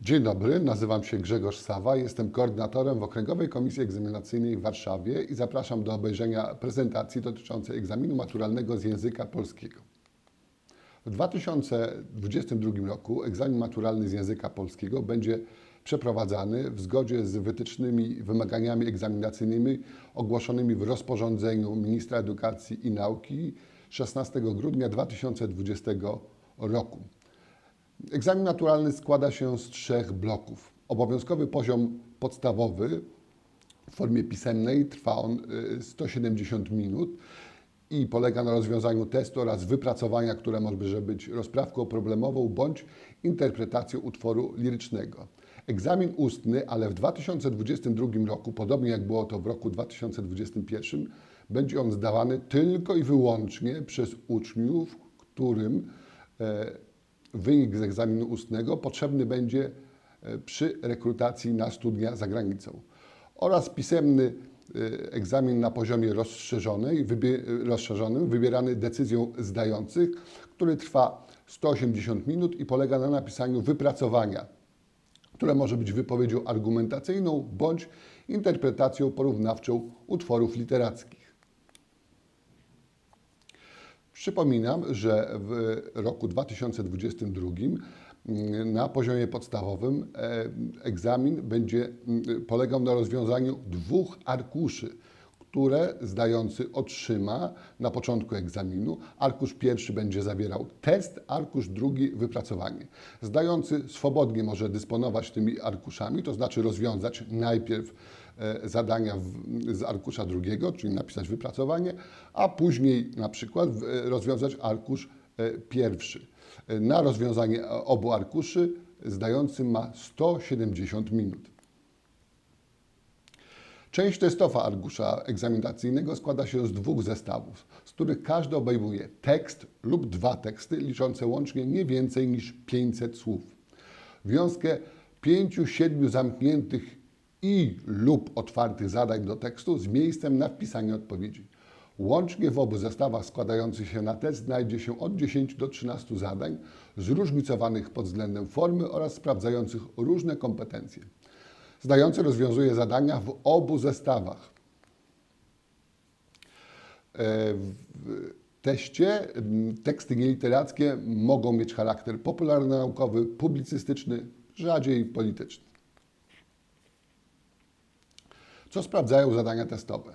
Dzień dobry, nazywam się Grzegorz Sawa, jestem koordynatorem w Okręgowej Komisji Egzaminacyjnej w Warszawie i zapraszam do obejrzenia prezentacji dotyczącej egzaminu maturalnego z języka polskiego. W 2022 roku egzamin maturalny z języka polskiego będzie przeprowadzany w zgodzie z wytycznymi wymaganiami egzaminacyjnymi ogłoszonymi w rozporządzeniu Ministra Edukacji i Nauki 16 grudnia 2020 roku. Egzamin naturalny składa się z trzech bloków. Obowiązkowy poziom podstawowy w formie pisemnej trwa on y, 170 minut i polega na rozwiązaniu testu oraz wypracowania, które może być rozprawką problemową bądź interpretacją utworu lirycznego. Egzamin ustny, ale w 2022 roku, podobnie jak było to w roku 2021, będzie on zdawany tylko i wyłącznie przez uczniów, którym e, wynik z egzaminu ustnego potrzebny będzie e, przy rekrutacji na studia za granicą oraz pisemny e, egzamin na poziomie rozszerzonej, rozszerzonym, wybierany decyzją zdających, który trwa 180 minut i polega na napisaniu wypracowania, które może być wypowiedzią argumentacyjną bądź interpretacją porównawczą utworów literackich. Przypominam, że w roku 2022 mm, na poziomie podstawowym e, egzamin będzie mm, polegał na rozwiązaniu dwóch arkuszy, które zdający otrzyma na początku egzaminu. Arkusz pierwszy będzie zawierał test, arkusz drugi wypracowanie. Zdający swobodnie może dysponować tymi arkuszami, to znaczy rozwiązać najpierw zadania w, z arkusza drugiego, czyli napisać wypracowanie, a później na przykład e, rozwiązać arkusz e, pierwszy. Na rozwiązanie obu arkuszy zdający ma 170 minut. Część testowa arkusza egzaminacyjnego składa się z dwóch zestawów, z których każdy obejmuje tekst lub dwa teksty liczące łącznie nie więcej niż 500 słów. Wiązkę pięciu, siedmiu zamkniętych i lub otwartych zadań do tekstu z miejscem na wpisanie odpowiedzi. Łącznie w obu zestawach składających się na test znajdzie się od 10 do 13 zadań, zróżnicowanych pod względem formy oraz sprawdzających różne kompetencje. Zdający rozwiązuje zadania w obu zestawach. E, w teście teksty nieliterackie mogą mieć charakter popularno-naukowy, publicystyczny, rzadziej polityczny. Co sprawdzają zadania testowe?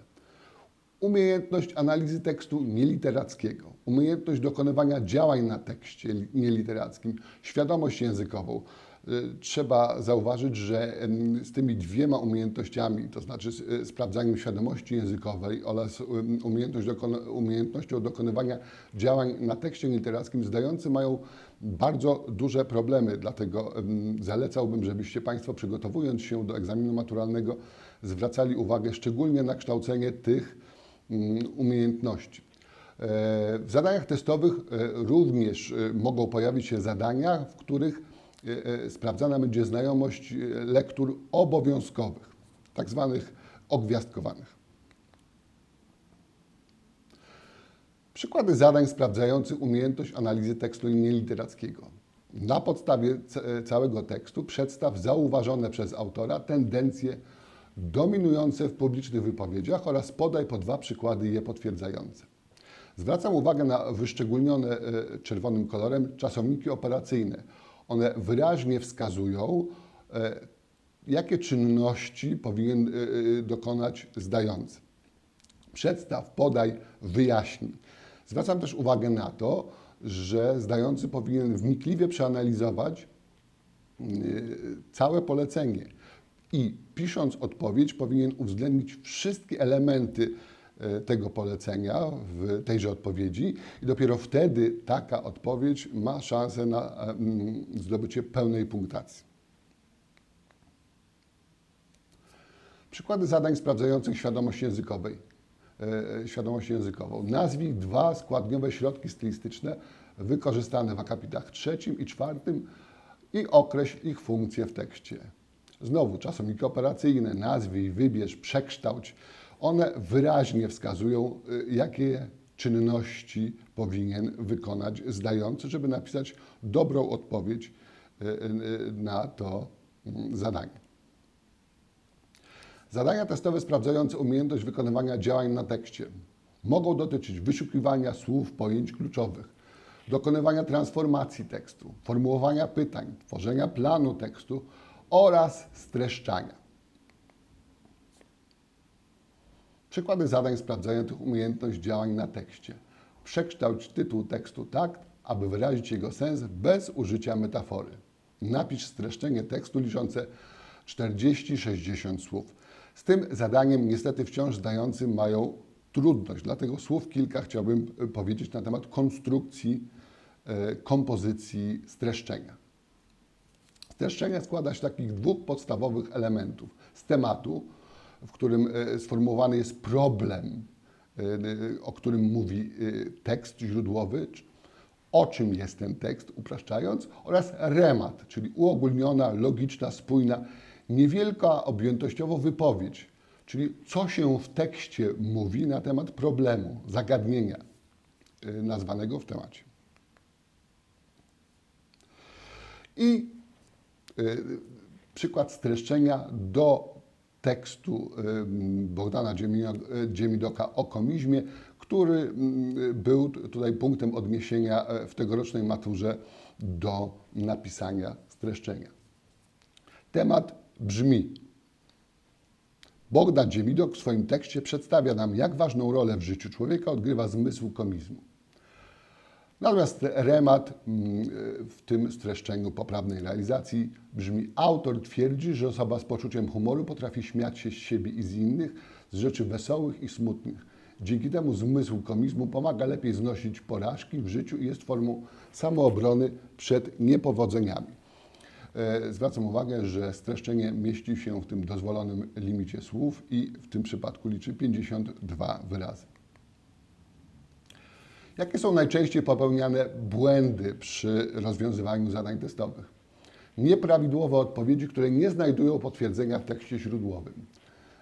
Umiejętność analizy tekstu nieliterackiego, umiejętność dokonywania działań na tekście nieliterackim, świadomość językową. Y, Trzeba zauważyć, że z tymi dwiema umiejętnościami, to znaczy y, sprawdzaniem świadomości językowej oraz umiejętność dokona- umiejętnością dokonywania działań na tekście literackim, zdający mają bardzo duże problemy. Dlatego zalecałbym, żebyście Państwo przygotowując się do egzaminu maturalnego zwracali uwagę szczególnie na kształcenie tych mm, umiejętności. E, W zadaniach testowych e, również e, mogą pojawić się zadania, w których sprawdzana będzie znajomość lektur obowiązkowych, tak zwanych ogwiazdkowanych. Przykłady zadań sprawdzających umiejętność analizy tekstu nieliterackiego. Na podstawie ca- całego tekstu przedstaw zauważone przez autora tendencje dominujące w publicznych wypowiedziach oraz podaj po dwa przykłady je potwierdzające. Zwracam uwagę na wyszczególnione e, czerwonym kolorem czasowniki operacyjne. One wyraźnie wskazują, e, jakie czynności powinien e, dokonać zdający. Przedstaw, podaj, wyjaśnij. Zwracam też uwagę na to, że zdający powinien wnikliwie przeanalizować całe polecenie i pisząc odpowiedź powinien uwzględnić wszystkie elementy y, tego polecenia w tejże odpowiedzi i dopiero wtedy taka odpowiedź ma szansę na mm, zdobycie pełnej punktacji. Przykłady zadań sprawdzających świadomość językowej. e, Świadomość językową. Nazwij dwa składniowe środki stylistyczne wykorzystane w akapitach trzecim i czwartym i określ ich funkcje w tekście. Znowu czasowniki operacyjne, nazwij, wybierz, przekształć. One wyraźnie wskazują, y, jakie czynności powinien wykonać zdający, żeby napisać dobrą odpowiedź y, y, na to mm, zadanie. Zadania testowe sprawdzające umiejętność wykonywania działań na tekście mogą dotyczyć wyszukiwania słów, pojęć kluczowych, dokonywania transformacji tekstu, formułowania pytań, tworzenia planu tekstu oraz streszczania. Przykłady zadań sprawdzających umiejętność działań na tekście. Przekształć tytuł tekstu tak, aby wyrazić jego sens bez użycia metafory. Napisz streszczenie tekstu liczące 40-60 słów. Z tym zadaniem niestety wciąż zdający mają trudność, dlatego słów kilka chciałbym powiedzieć na temat konstrukcji, y, kompozycji streszczenia. Streszczenie składa się z takich dwóch podstawowych elementów. Z tematu, w którym e, sformułowany jest problem, e, e, o którym mówi tekst źródłowy, o czym jest ten tekst, upraszczając, oraz remat, czyli uogólniona, logiczna, spójna, niewielka objętościowo wypowiedź, czyli co się w tekście mówi na temat problemu, zagadnienia nazwanego w temacie. I przykład streszczenia do tekstu y, Bogdana y, Dziemidoka o komizmie, który y, był tutaj punktem odniesienia w tegorocznej maturze do napisania streszczenia. Temat brzmi: Bogdan Dziemidok w swoim tekście przedstawia nam, jak ważną rolę w życiu człowieka odgrywa zmysł komizmu. Natomiast remat mm, w tym streszczeniu poprawnej realizacji brzmi: Autor twierdzi, że osoba z poczuciem humoru potrafi śmiać się z siebie i z innych, z rzeczy wesołych i smutnych. Dzięki temu zmysł komizmu pomaga lepiej znosić porażki w życiu i jest formą samoobrony przed niepowodzeniami. E, Zwracam uwagę, że streszczenie mieści się w tym dozwolonym limicie słów i w tym przypadku liczy 52 wyrazy. Jakie są najczęściej popełniane błędy przy rozwiązywaniu zadań testowych? Nieprawidłowe odpowiedzi, które nie znajdują potwierdzenia w tekście źródłowym.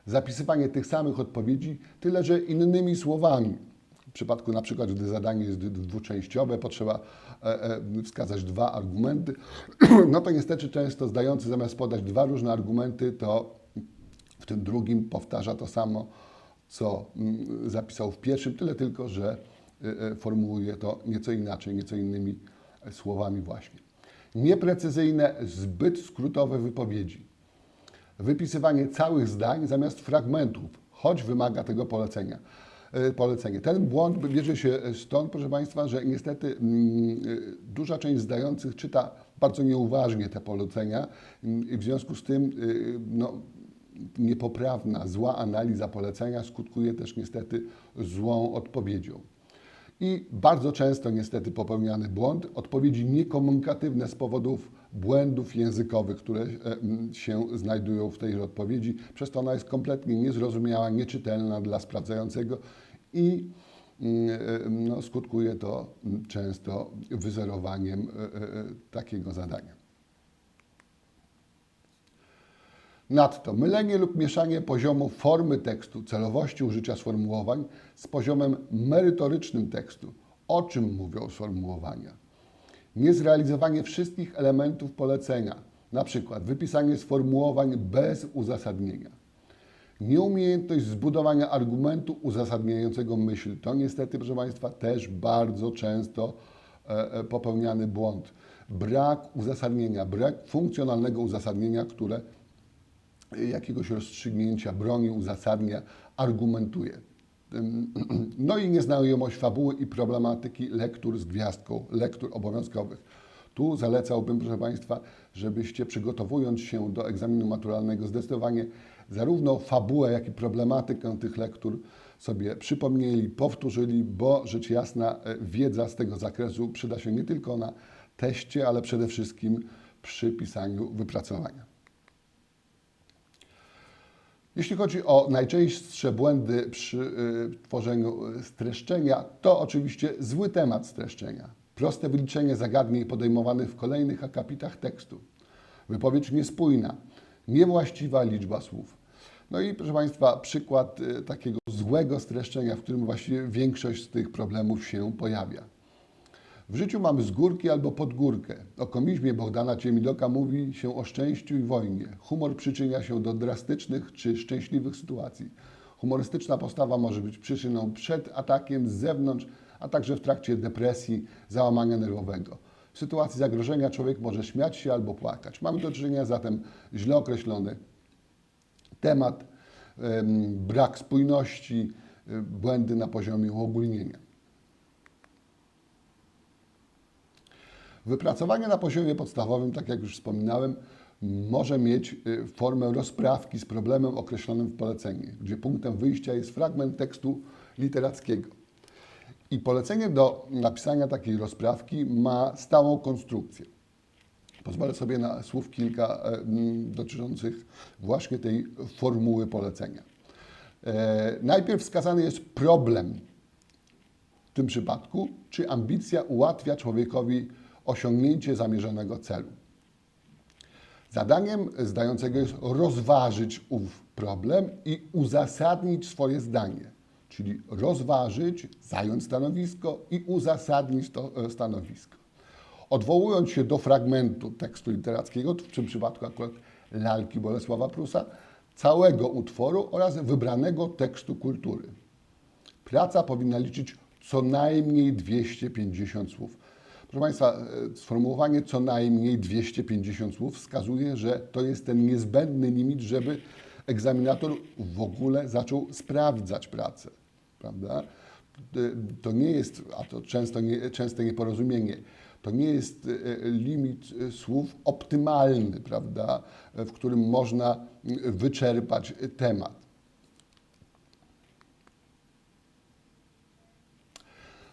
Zapisywanie tych samych odpowiedzi, tyle że innymi słowami. W przypadku na przykład, gdy zadanie jest dwuczęściowe, potrzeba e, e, wskazać dwa argumenty, no to niestety często zdający zamiast podać dwa różne argumenty, to w tym drugim powtarza to samo, co mm, zapisał w pierwszym, tyle tylko, że formułuje to nieco inaczej, nieco innymi e, słowami właśnie. Nieprecyzyjne, zbyt skrótowe wypowiedzi. Wypisywanie całych zdań zamiast fragmentów, choć wymaga tego polecenia. Polecenie. Ten błąd bierze się stąd, proszę Państwa, że niestety mm, duża część zdających czyta bardzo nieuważnie te polecenia mm, i w związku z tym no, niepoprawna, zła analiza polecenia skutkuje też niestety złą odpowiedzią. I bardzo często niestety popełniany błąd, odpowiedzi niekomunikatywne z powodów błędów językowych, które e, się znajdują w tej odpowiedzi, przez to ona jest kompletnie niezrozumiała, nieczytelna dla sprawdzającego i mm, e, no, skutkuje to często wyzerowaniem e, takiego zadania. Nadto mylenie lub mieszanie poziomu formy tekstu, celowości użycia sformułowań z poziomem merytorycznym tekstu. O czym mówią sformułowania? Niezrealizowanie wszystkich elementów polecenia, przykład wypisanie sformułowań bez uzasadnienia. Nieumiejętność zbudowania argumentu uzasadniającego myśl. To niestety, proszę Państwa, też bardzo często e, e, popełniany błąd. Brak uzasadnienia, brak funkcjonalnego uzasadnienia, które jakiegoś rozstrzygnięcia broni, uzasadnia, argumentuje. No i nieznajomość fabuły i problematyki lektur z gwiazdką, lektur obowiązkowych. Tu zalecałbym, proszę Państwa, żebyście przygotowując się do egzaminu maturalnego zdecydowanie zarówno fabułę, jak i problematykę tych lektur sobie przypomnieli, powtórzyli, bo rzecz jasna e, wiedza z tego zakresu przyda się nie tylko na teście, ale przede wszystkim przy pisaniu wypracowania. Jeśli chodzi o najczęstsze błędy przy y, tworzeniu y, streszczenia, to oczywiście zły temat streszczenia, proste wyliczenie zagadnień podejmowanych w kolejnych akapitach tekstu, wypowiedź niespójna, niewłaściwa liczba słów. No i proszę Państwa, przykład y, takiego złego streszczenia, w którym właściwie większość z tych problemów się pojawia. W życiu mamy z górki albo pod górkę. O komizmie Bogdana Ciemiloka mówi się o szczęściu i wojnie. Humor przyczynia się do drastycznych czy szczęśliwych sytuacji. Humorystyczna postawa może być przyczyną przed atakiem z zewnątrz, a także w trakcie depresji, załamania nerwowego. W sytuacji zagrożenia człowiek może śmiać się albo płakać. Mamy do czynienia zatem źle określony temat, em, brak spójności, y, błędy na poziomie uogólnienia. Wypracowanie na poziomie podstawowym, tak jak już wspominałem, może mieć y, formę rozprawki z problemem określonym w poleceniu, gdzie punktem wyjścia jest fragment tekstu literackiego. I polecenie do napisania takiej rozprawki ma stałą konstrukcję. Pozwolę sobie na słów kilka e, dotyczących właśnie tej formuły polecenia. E, najpierw wskazany jest problem w tym przypadku, czy ambicja ułatwia człowiekowi osiągnięcie zamierzonego celu. Zadaniem zdającego jest rozważyć ów problem i uzasadnić swoje zdanie, czyli rozważyć, zająć stanowisko i uzasadnić to e, stanowisko. Odwołując się do fragmentu tekstu literackiego, w tym przypadku akurat lalki Bolesława Prusa, całego utworu oraz wybranego tekstu kultury. Praca powinna liczyć co najmniej 250 słów. Proszę Państwa, e, sformułowanie co najmniej 250 słów wskazuje, że to jest ten niezbędny limit, żeby egzaminator w ogóle zaczął sprawdzać pracę. Prawda? E, To nie jest, a to często nie, częste nieporozumienie, to nie jest e, limit słów optymalny, prawda, w którym można wyczerpać temat.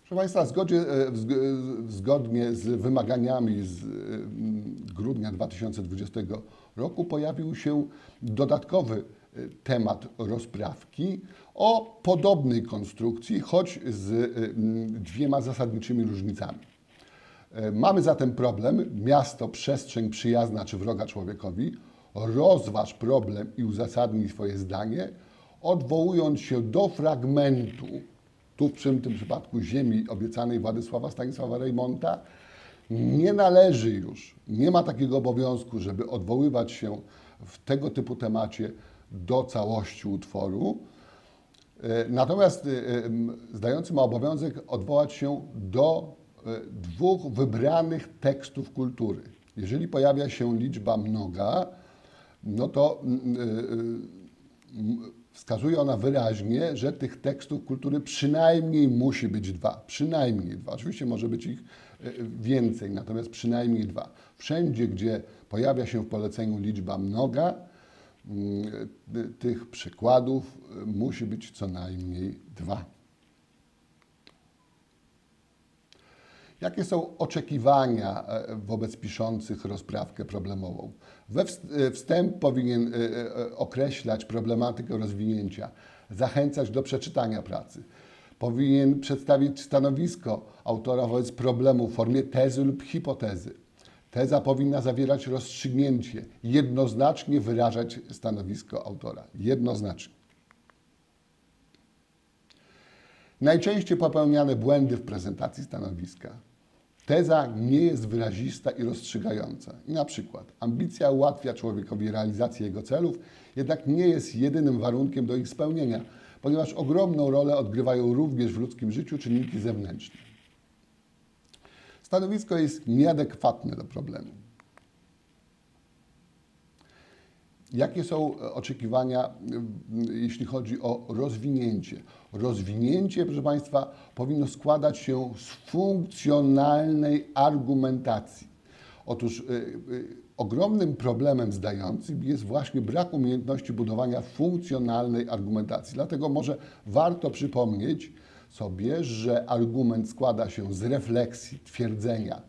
Proszę Państwa, zgodzie, e, zgodnie z wymaganiami z e, grudnia 2020 roku pojawił się dodatkowy e, temat rozprawki o podobnej konstrukcji, choć z dwiema zasadniczymi różnicami. Mamy zatem problem, miasto, przestrzeń przyjazna czy wroga człowiekowi. Rozważ problem i uzasadnij swoje zdanie, odwołując się do fragmentu, tu w tym przypadku ziemi obiecanej Władysława Stanisława Reymonta, nie należy już, nie ma takiego obowiązku, żeby odwoływać się w tego typu temacie do całości utworu. E, Natomiast e, zdający ma obowiązek odwołać się do e, dwóch wybranych tekstów kultury. Jeżeli pojawia się liczba mnoga, no to mm, wskazuje ona wyraźnie, że tych tekstów kultury przynajmniej musi być dwa. Przynajmniej dwa. Oczywiście może być ich e, więcej, natomiast przynajmniej dwa. Wszędzie, gdzie pojawia się w poleceniu liczba mnoga, mm, ty- tych przykładów e, musi być co najmniej dwa. Jakie są oczekiwania e, wobec piszących rozprawkę problemową? We e, wstęp powinien e, określać problematykę rozwinięcia, zachęcać do przeczytania pracy. Powinien przedstawić stanowisko autora wobec problemu w formie tezy lub hipotezy. Teza powinna zawierać rozstrzygnięcie, jednoznacznie wyrażać stanowisko autora. Jednoznacznie. Najczęściej popełniane błędy w prezentacji stanowiska. Teza nie jest wyrazista i rozstrzygająca. Na przykład ambicja ułatwia człowiekowi realizację jego celów, jednak nie jest jedynym warunkiem do ich spełnienia, ponieważ ogromną rolę odgrywają również w ludzkim życiu czynniki zewnętrzne. Stanowisko jest nieadekwatne do problemu. Jakie są e, oczekiwania, m, jeśli chodzi o rozwinięcie? Rozwinięcie, proszę Państwa, powinno składać się z funkcjonalnej argumentacji. Otóż y, y, ogromnym problemem zdającym jest właśnie brak umiejętności budowania funkcjonalnej argumentacji. Dlatego może warto przypomnieć sobie, że argument składa się z refleksji, twierdzenia,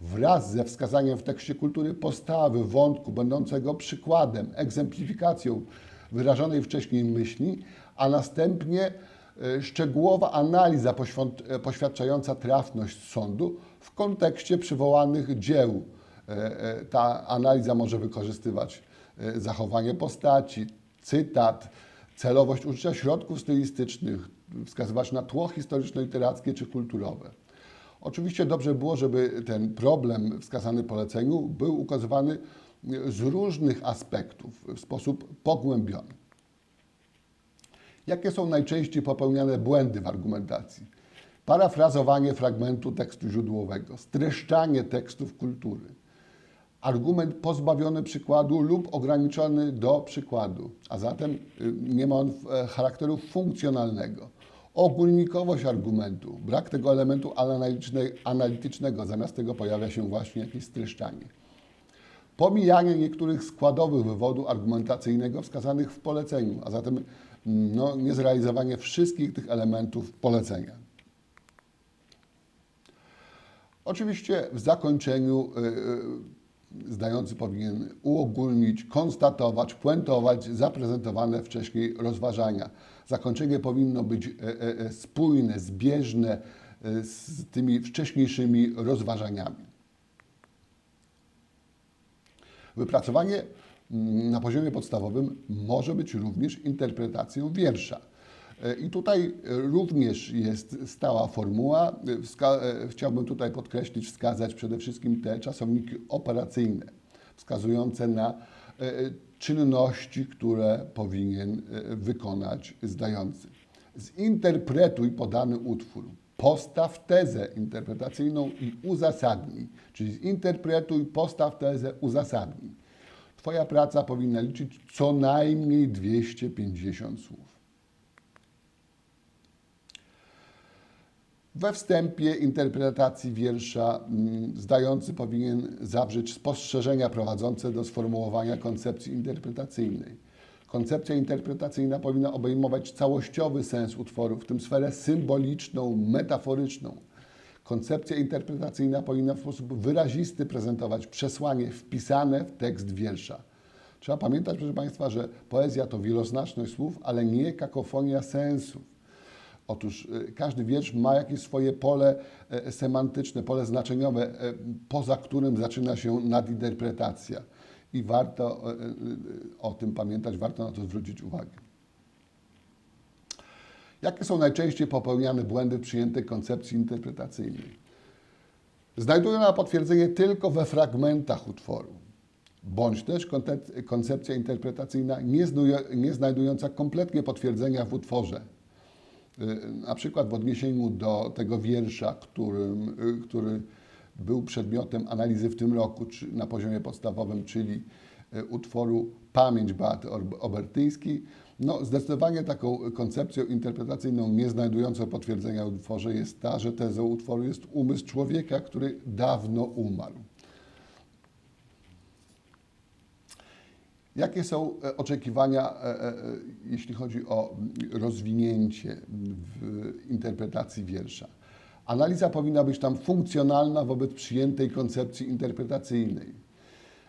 wraz ze wskazaniem w tekście kultury postawy, wątku, będącego przykładem, egzemplifikacją wyrażonej wcześniej myśli, a następnie e, szczegółowa analiza e, poświadczająca trafność sądu w kontekście przywołanych dzieł. E, Ta analiza może wykorzystywać zachowanie postaci, cytat, celowość użycia środków stylistycznych, wskazywać na tło historyczno-literackie czy kulturowe. Oczywiście dobrze było, żeby ten problem wskazany w poleceniu był ukazywany z różnych aspektów, w sposób pogłębiony. Jakie są najczęściej popełniane błędy w argumentacji? Parafrazowanie fragmentu tekstu źródłowego, streszczanie tekstów kultury, argument pozbawiony przykładu lub ograniczony do przykładu, a zatem y, nie ma on e, charakteru funkcjonalnego. Ogólnikowość argumentu, brak tego elementu analityczne- analitycznego, zamiast tego pojawia się właśnie jakieś streszczanie. Pomijanie niektórych składowych wywodu argumentacyjnego wskazanych w poleceniu, a zatem mm, no, niezrealizowanie wszystkich tych elementów polecenia. Oczywiście w zakończeniu y, y, zdający powinien uogólnić, konstatować, puentować zaprezentowane wcześniej rozważania. Zakończenie powinno być e, e, e, spójne, zbieżne z tymi wcześniejszymi rozważaniami. Wypracowanie mm, na poziomie podstawowym może być również interpretacją wiersza. I tutaj również jest stała formuła. Chciałbym tutaj podkreślić, wskazać przede wszystkim te czasowniki operacyjne, wskazujące na czynności, które powinien e, wykonać zdający. Zinterpretuj podany utwór. Postaw tezę interpretacyjną i uzasadnij. Czyli zinterpretuj, postaw tezę, uzasadnij. Twoja praca powinna liczyć co najmniej 250 słów. We wstępie interpretacji wiersza mm, zdający powinien zawrzeć spostrzeżenia prowadzące do sformułowania koncepcji interpretacyjnej. Koncepcja interpretacyjna powinna obejmować całościowy sens utworu, w tym sferę symboliczną, metaforyczną. Koncepcja interpretacyjna powinna w sposób wyrazisty prezentować przesłanie wpisane w tekst wiersza. Trzeba pamiętać, proszę Państwa, że poezja to wieloznaczność słów, ale nie kakofonia sensów. Otóż y, każdy wiersz ma jakieś swoje pole e, semantyczne, pole znaczeniowe, e, poza którym zaczyna się nadinterpretacja. I warto e, o tym pamiętać, warto na to zwrócić uwagę. Jakie są najczęściej popełniane błędy w przyjętej koncepcji interpretacyjnej? Znajdują na potwierdzenie tylko we fragmentach utworu, bądź też koncepcja interpretacyjna nie, znajdująca kompletnie potwierdzenia w utworze, na przykład w odniesieniu do tego wiersza, którym, y, który był przedmiotem analizy w tym roku czy na poziomie podstawowym, czyli y, utworu Pamięć Beaty Obertyńskiej, no zdecydowanie taką koncepcją interpretacyjną nie znajdującą potwierdzenia w utworze jest ta, że tezą utworu jest umysł człowieka, który dawno umarł. Jakie są e, oczekiwania, e, e, jeśli chodzi o rozwinięcie w interpretacji wiersza? Analiza powinna być tam funkcjonalna wobec przyjętej koncepcji interpretacyjnej.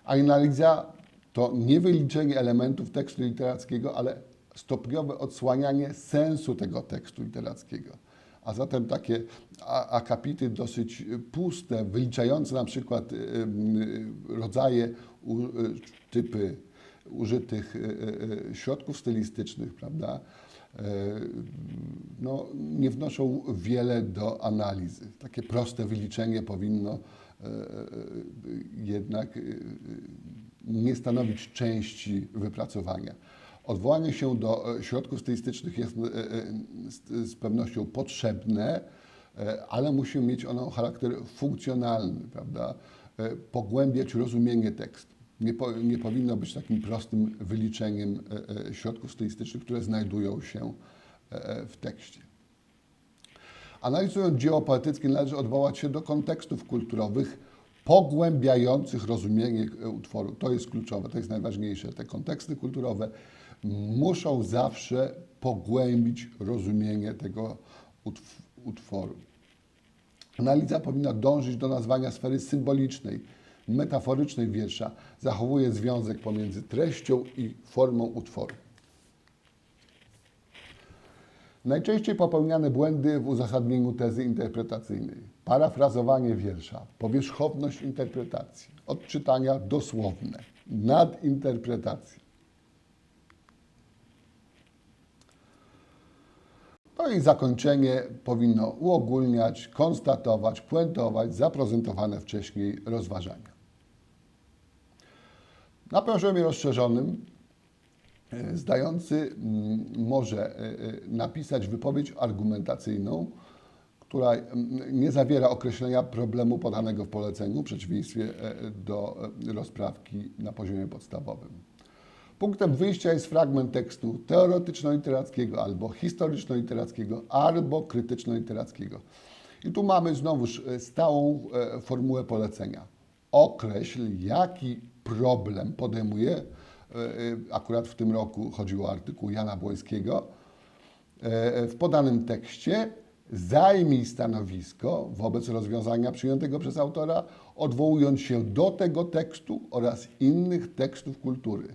A analiza to nie wyliczenie elementów tekstu literackiego, ale stopniowe odsłanianie sensu tego tekstu literackiego. A zatem takie akapity dosyć puste, wyliczające na przykład rodzaje, typy użytych y, y, y, środków stylistycznych, prawda, no, nie wnoszą wiele do analizy. Takie proste wyliczenie powinno jednak nie stanowić części wypracowania. Odwołanie się do e, środków stylistycznych jest e, e, z, pewnością potrzebne, e, ale musi mieć ono charakter funkcjonalny, prawda? E, Pogłębiać rozumienie tekstu. Nie, po, nie powinno być takim prostym wyliczeniem e, e, środków stylistycznych, które znajdują się e, w tekście. Analizując dzieło poetyckie, należy odwołać się do kontekstów kulturowych pogłębiających rozumienie utworu. To jest kluczowe, to jest najważniejsze. Te konteksty kulturowe muszą zawsze pogłębić rozumienie tego utw- utworu. Analiza powinna dążyć do nazwania sfery symbolicznej, metaforycznej wiersza. Zachowuje związek pomiędzy treścią i formą utworu. Najczęściej popełniane błędy w uzasadnieniu tezy interpretacyjnej. Parafrazowanie wiersza, powierzchowność interpretacji, odczytania dosłowne, nadinterpretacja. No i zakończenie powinno uogólniać, konstatować, puentować zaprezentowane wcześniej rozważania. Na poziomie rozszerzonym e, zdający mm, może e, e, napisać wypowiedź argumentacyjną, która mm, nie zawiera określenia problemu podanego w poleceniu, w przeciwieństwie do rozprawki na poziomie podstawowym. Punktem wyjścia jest fragment tekstu teoretyczno-literackiego albo historyczno-literackiego, albo krytyczno-literackiego. I tu mamy znowuż stałą formułę polecenia. Określ, jaki problem podejmuje, e, e, akurat w tym roku chodziło o artykuł Jana Błońskiego, e, w podanym tekście zajmij stanowisko wobec rozwiązania przyjętego przez autora, odwołując się do tego tekstu oraz innych tekstów kultury.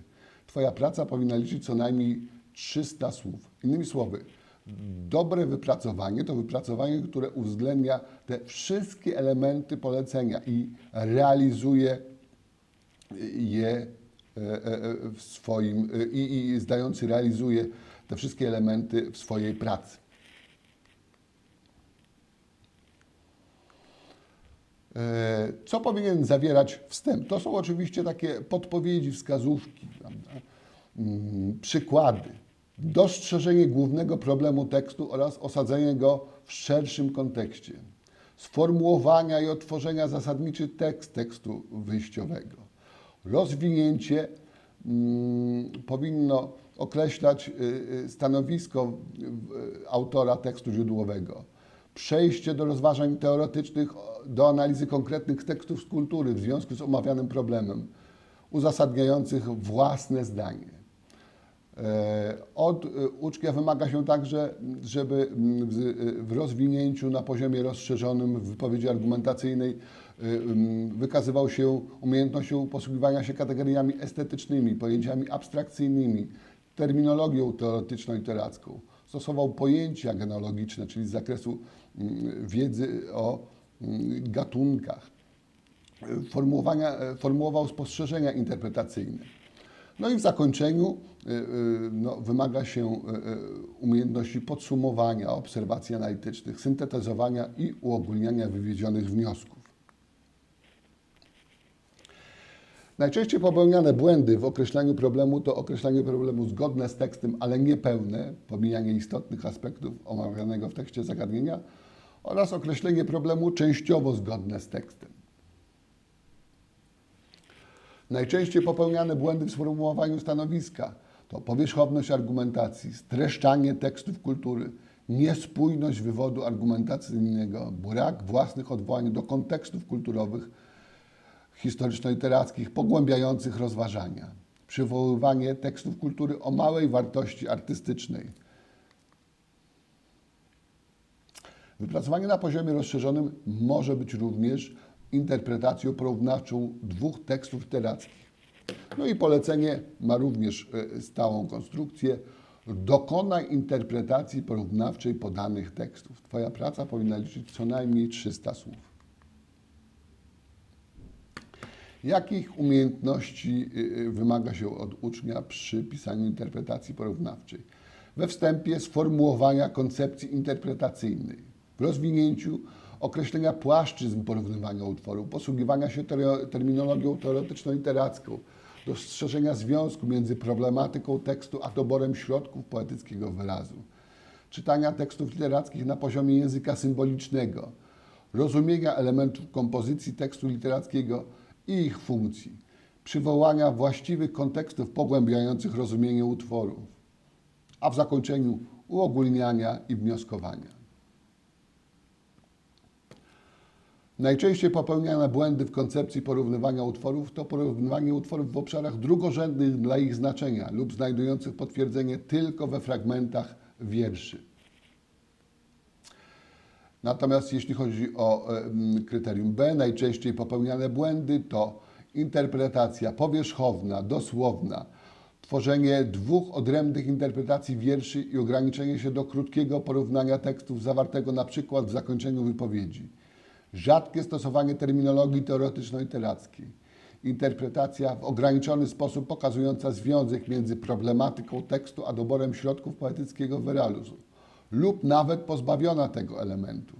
Twoja praca powinna liczyć co najmniej 300 słów. Innymi słowy, dobre wypracowanie to wypracowanie, które uwzględnia te wszystkie elementy polecenia i realizuje je e, e, w swoim e, i, i zdający realizuje te wszystkie elementy w swojej pracy. E, Co powinien zawierać wstęp? To są oczywiście takie podpowiedzi, wskazówki, prawda? Mm, przykłady, dostrzeżenie głównego problemu tekstu oraz osadzenie go w szerszym kontekście, sformułowania i otworzenia zasadniczy tekst tekstu wyjściowego. Rozwinięcie mm, powinno określać y, y, stanowisko y, autora tekstu źródłowego przejście do rozważań teoretycznych, do analizy konkretnych tekstów z kultury w związku z omawianym problemem, uzasadniających własne zdanie. E, Od e, ucznia wymaga się także, żeby mm, w- w rozwinięciu na poziomie rozszerzonym w wypowiedzi argumentacyjnej e, mm, wykazywał się umiejętnością posługiwania się kategoriami estetycznymi, pojęciami abstrakcyjnymi, terminologią teoretyczno-literacką. Stosował pojęcia genealogiczne, czyli z zakresu mm, wiedzy o gatunkach. Formułowania, e, formułował spostrzeżenia interpretacyjne. No i w zakończeniu y, y, no, wymaga się y, umiejętności podsumowania, obserwacji analitycznych, syntetyzowania i uogólniania wywiedzionych wniosków. Najczęściej popełniane błędy w określaniu problemu to określanie problemu zgodne z tekstem, ale niepełne, pomijanie istotnych aspektów omawianego w tekście zagadnienia oraz określenie problemu częściowo zgodne z tekstem. Najczęściej popełniane błędy w sformułowaniu stanowiska to powierzchowność argumentacji, streszczanie tekstów kultury, niespójność wywodu argumentacyjnego, brak własnych odwołań do kontekstów kulturowych, historyczno-literackich pogłębiających rozważania, przywoływanie tekstów kultury o małej wartości artystycznej. Wypracowanie na poziomie rozszerzonym może być również interpretacją porównawczą dwóch tekstów literackich. No i polecenie ma również e, stałą konstrukcję. Dokonaj interpretacji porównawczej podanych tekstów. Twoja praca powinna liczyć co najmniej 300 słów. Jakich umiejętności y, y, wymaga się od ucznia przy pisaniu interpretacji porównawczej? We wstępie sformułowania koncepcji interpretacyjnej, w rozwinięciu określenia płaszczyzn porównywania utworów, posługiwania się terminologią teoretyczno-literacką, dostrzeżenia związku między problematyką tekstu a doborem środków poetyckiego wyrazu, czytania tekstów literackich na poziomie języka symbolicznego, rozumienia elementów kompozycji tekstu literackiego i ich funkcji, przywołania właściwych kontekstów pogłębiających rozumienie utworów, a w zakończeniu uogólniania i wnioskowania. Najczęściej popełniane błędy w koncepcji porównywania utworów to porównywanie utworów w obszarach drugorzędnych dla ich znaczenia lub znajdujących potwierdzenie tylko we fragmentach wierszy. Natomiast jeśli chodzi o em, kryterium B, najczęściej popełniane błędy to interpretacja powierzchowna, dosłowna, tworzenie dwóch odrębnych interpretacji wierszy i ograniczenie się do krótkiego porównania tekstów zawartego na przykład w zakończeniu wypowiedzi. Rzadkie stosowanie terminologii teoretyczno-literackiej. Interpretacja w ograniczony sposób pokazująca związek między problematyką tekstu a doborem środków poetyckiego wyrazu lub nawet pozbawiona tego elementu.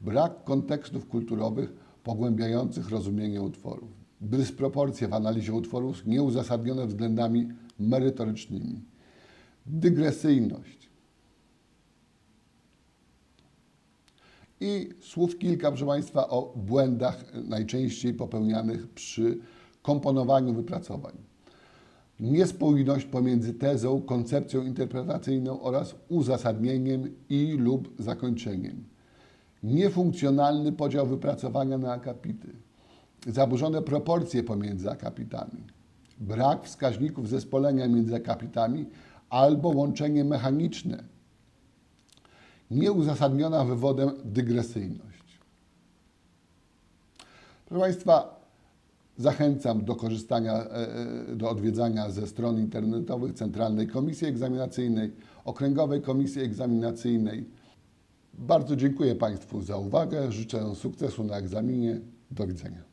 Brak kontekstów kulturowych pogłębiających rozumienie utworów. Dysproporcje w analizie utworów nieuzasadnione względami merytorycznymi. Dygresyjność. I słów kilka, proszę Państwa, o błędach najczęściej popełnianych przy komponowaniu wypracowań. Niespójność pomiędzy tezą, koncepcją interpretacyjną oraz uzasadnieniem i lub zakończeniem. Niefunkcjonalny podział wypracowania na akapity. Zaburzone proporcje pomiędzy akapitami. Brak wskaźników zespolenia między akapitami albo łączenie mechaniczne nieuzasadniona wywodem dygresyjność. Proszę Państwa, zachęcam do korzystania, e, e, do odwiedzania ze stron internetowych Centralnej Komisji Egzaminacyjnej, Okręgowej Komisji Egzaminacyjnej. Bardzo dziękuję Państwu za uwagę, życzę sukcesu na egzaminie. Do widzenia.